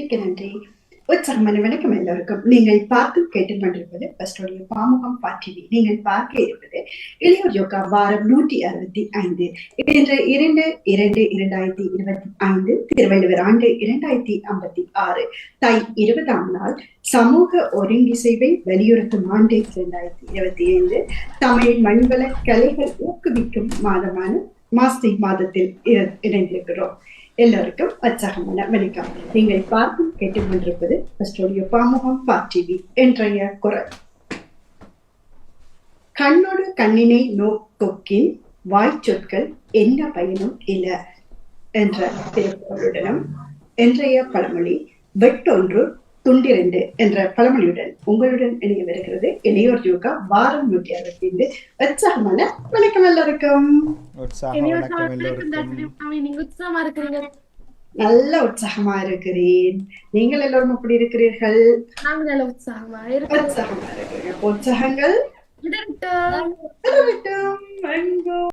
மிக்க நன்றி. உற்சாகமான வணக்கம் எல்லோருக்கும். நீங்கள் பார்த்து கேட்டுக்கொண்டிருப்பது பஸ்டோடைய பாமுகம் பாட்டிவி நீங்கள் பார்க்க இருப்பது இளையோர் யோகா வாரம் நூற்றி அறுபத்தி ஐந்து. இன்று இரண்டு இரண்டு இரண்டாயிரத்தி இருபத்தி ஐந்து திருவள்ளுவர் ஆண்டு இரண்டாயிரத்தி ஐம்பத்தி ஆறு. தை இருபதாம் நாள் சமூக ஒருங்கிசைவை வலியுறுத்தும் ஆண்டு இரண்டாயிரத்தி இருபத்தி ஐந்து. தமிழ் மண்வள கலைகள் ஊக்குவிக்கும் மாதமான மாஸ்டர் மாதத்தில் இணைந்திருக்கிறோம். எல்லோருக்கும் உற்சாகமான வணக்கம். நீங்கள் பார்த்து கேட்டுக்கொண்டிருப்பது ஸ்டுடியோ பாமுகம் டிவி என்றைய குரல். கண்ணோடு கண்ணினை நோக்கொக்கின் வாய்ச்சொற்கள் என்ன பயனும் இல்ல? என்ற திருக்குறளுடனும் இன்றைய பழமொழி வெட்டொன்று துண்டிரண்டு என்ற பழமொழியுடன் உங்களுடன் இணைய வருகிறது இளையோர் யோகா வாரம் நூற்றி அறுபத்தி ஐந்து. உற்சாகமான வணக்கம் எல்லாருக்கும். உற்சாகமா இருக்கிறீங்க. நல்ல உற்சாகமா இருக்கிறேன். நீங்கள் எல்லோரும் எப்படி இருக்கிறீர்கள்? நாங்க நல்ல உற்சாகமா இருக்கோம் உற்சாகமா இருக்கிறீர்கள் உற்சாகங்கள்.